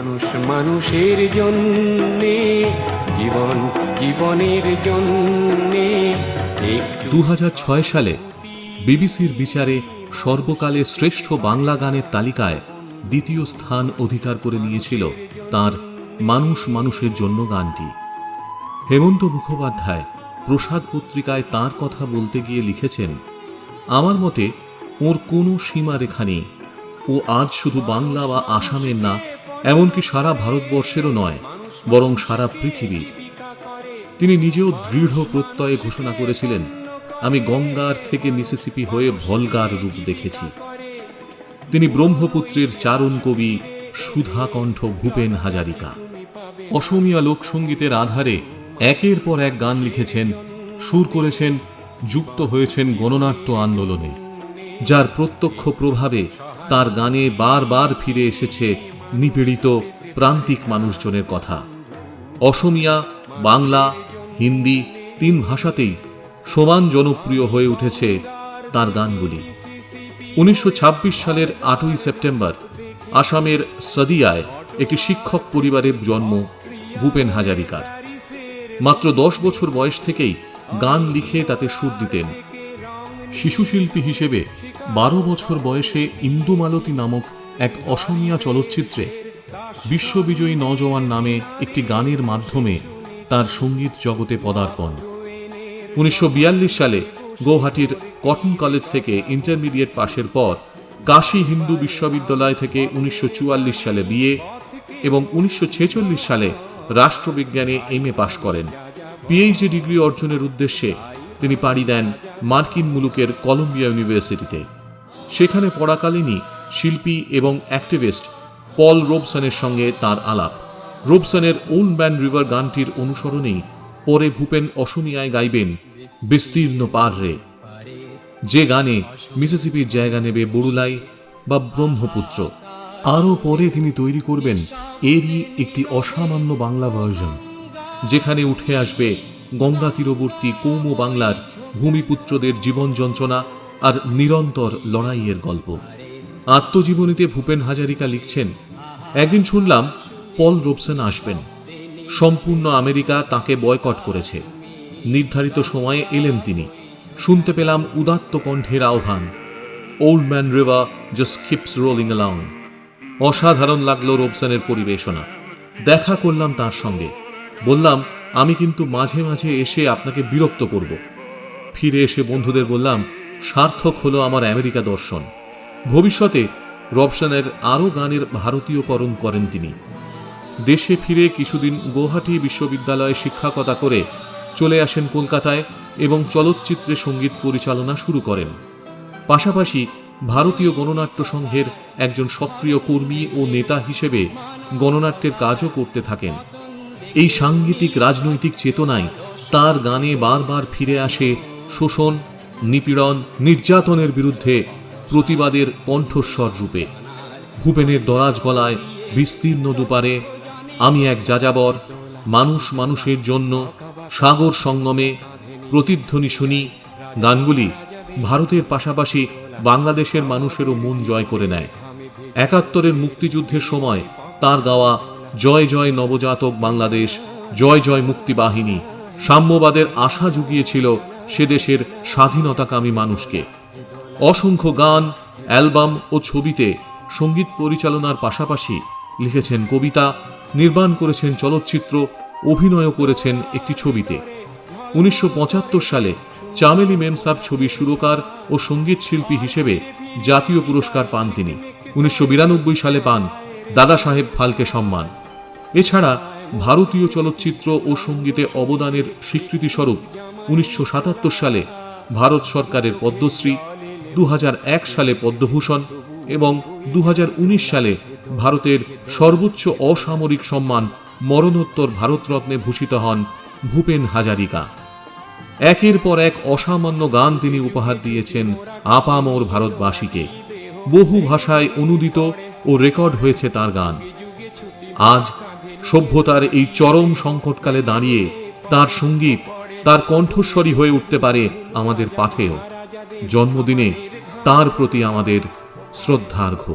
মানুষ মানুষের জন্যে, জীবন জীবনের জন্যে। দু সালে বিবিসির বিচারে সর্বকালের শ্রেষ্ঠ বাংলা গানের তালিকায় দ্বিতীয় স্থান অধিকার করে নিয়েছিল তার মানুষ মানুষের জন্য গানটি। হেমন্ত মুখোপাধ্যায় প্রসাদ পত্রিকায় তার কথা বলতে গিয়ে লিখেছেন, আমার মতে ওর কোনো সীমারেখা নেই। ও আজ শুধু বাংলা বা আসামের না এমনকি সারা ভারতবর্ষেরও নয়, বরং সারা পৃথিবীর। তিনি নিজেও দৃঢ় প্রত্যয়ে ঘোষণা করেছিলেন, আমি গঙ্গার থেকে মিসিসিপি হয়ে ভলগার রূপ দেখেছি। তিনি ব্রহ্মপুত্রের চারণ কবি সুধাকণ্ঠ ভূপেন হাজারিকা। অসমীয়া লোকসঙ্গীতের আধারে একের পর এক গান লিখেছেন, সুর করেছেন, যুক্ত হয়েছেন গণনাট্য আন্দোলনে, যার প্রত্যক্ষ প্রভাবে তার গানে বারবার ফিরে এসেছে নিপীড়িত প্রান্তিক মানুষজনের কথা। অসমিয়া, বাংলা, হিন্দি তিন ভাষাতেই সমান জনপ্রিয় হয়ে উঠেছে তার গানগুলি। উনিশশো ছাব্বিশ সালের আটই সেপ্টেম্বর আসামের সদিয়ায় একটি শিক্ষক পরিবারের জন্ম ভূপেন হাজারিকার। মাত্র দশ বছর বয়স থেকেই গান লিখে তাতে সুর দিতেন। শিশুশিল্পী হিসেবে বারো বছর বয়সে ইন্দুমালতী নামক এক অসমীয়া চলচ্চিত্রে বিশ্ববিজয়ী নজওয়ান নামে একটি গানের মাধ্যমে তার সংগীত জগতে পদার্পণ। উনিশশো বিয়াল্লিশ সালে গৌহাটির কটন কলেজ থেকে ইন্টারমিডিয়েট পাশের পর কাশী হিন্দু বিশ্ববিদ্যালয় থেকে উনিশশো চুয়াল্লিশ সালে বিএ এবং উনিশশো ছেচল্লিশ সালে রাষ্ট্রবিজ্ঞানে এম এ পাশ করেন। পিএইচডি ডিগ্রি অর্জনের উদ্দেশ্যে তিনি পাড়ি দেন মার্কিন মুলুকের কলম্বিয়া ইউনিভার্সিটিতে। সেখানে পড়াকালীনই শিল্পী এবং অ্যাক্টিভিস্ট পল রোবসনের সঙ্গে তার আলাপ। রোবসনের ওল্ড ম্যান রিভার গানটির অনুসরণেই পরে ভূপেন অসমিয়ায় গাইবেন বিস্তীর্ণ পার রে যে গানে মিসিসিপির জায়গা নেবে বড়ুলাই বা ব্রহ্মপুত্র, আরও পরে তিনি তৈরি করবেন এরই একটি অসামান্য বাংলা ভার্জন যেখানে উঠে আসবে গঙ্গা তীরবর্তী কৌম বাংলার ভূমিপুত্রদের জীবন যন্ত্রণা আর নিরন্তর লড়াইয়ের গল্প। আত্মজীবনীতে ভূপেন হাজারিকা লিখছেন, একদিন শুনলাম পল রোবসন আসবেন। সম্পূর্ণ আমেরিকা তাকে বয়কট করেছে। নির্ধারিত সময়ে এলেন তিনি। শুনতে পেলাম উদাত্ত কণ্ঠের আহ্বান। Old man river just keeps rolling along. অসাধারণ লাগল রোবসনের পরিবেশনা। দেখা করলাম তার সঙ্গে। বললাম, আমি কিন্তু মাঝে মাঝে এসে আপনাকে বিরক্ত করব। ফিরে এসে বন্ধুদের বললাম, সার্থক হলো আমার আমেরিকা দর্শন। ভবিষ্যতে রবসনের আরও গানের ভারতীয়করণ করেন তিনি। দেশে ফিরে কিছুদিন গৌহাটি বিশ্ববিদ্যালয়ে শিক্ষকতা করে চলে আসেন কলকাতায় এবং চলচ্চিত্রে সংগীত পরিচালনা শুরু করেন। পাশাপাশি ভারতীয় গণনাট্য সংঘের একজন সক্রিয় কর্মী ও নেতা হিসেবে গণনাট্যের কাজও করতে থাকেন। এই সাংগীতিক রাজনৈতিক চেতনায় তার গানে বারবার ফিরে আসে শোষণ, নিপীড়ন, নির্যাতনের বিরুদ্ধে প্রতিবাদের কণ্ঠস্বর রূপে। ভূপেনের দরাজ গলায় বিস্তীর্ণ দুপারে, আমি এক যাযাবর, মানুষ মানুষের জন্য, সাগর সঙ্গমে প্রতিধ্বনি শুনি, গানগুলি ভারতের পাশাপাশি বাংলাদেশের মানুষেরও মন জয় করে নেয়। একাত্তরের মুক্তিযুদ্ধের সময় তার গাওয়া জয় জয় নবজাতক বাংলাদেশ, জয় জয় মুক্তিবাহিনী সাম্যবাদের আশা জুগিয়েছিল সে দেশের স্বাধীনতাকামী মানুষকে। অসংখ্য গান, অ্যালবাম ও ছবিতে সংগীত পরিচালনার পাশাপাশি লিখেছেন কবিতা, নির্মাণ করেছেন চলচ্চিত্র, অভিনয়ও করেছেন একটি ছবিতে। উনিশশো পঁচাত্তর সালে চামেলি মেমসাব ছবির সুরকার ও সংগীত শিল্পী হিসেবে জাতীয় পুরস্কার পান তিনি। উনিশশো বিরানব্বই সালে পান দাদা সাহেব ফালকে সম্মান। এছাড়া ভারতীয় চলচ্চিত্র ও সঙ্গীতে অবদানের স্বীকৃতিস্বরূপ উনিশশো সাতাত্তর সালে ভারত সরকারের পদ্মশ্রী দু হাজার এক সালে পদ্মভূষণ এবং দু হাজার উনিশ সালে ভারতের সর্বোচ্চ অসামরিক সম্মান মরণোত্তর ভারতরত্নে ভূষিত হন ভূপেন হাজারিকা। একের পর এক অসামান্য গান তিনি উপহার দিয়েছেন আপামোর ভারতবাসীকে। বহু ভাষায় অনুদিত ও রেকর্ড হয়েছে তার গান। আজ সভ্যতার এই চরম সংকটকালে দাঁড়িয়ে তার সংগীত তার কণ্ঠস্বরী হয়ে উঠতে পারে আমাদের পাথেয় জন্মদিনে তার প্রতি আমাদের শ্রদ্ধার্ঘ্য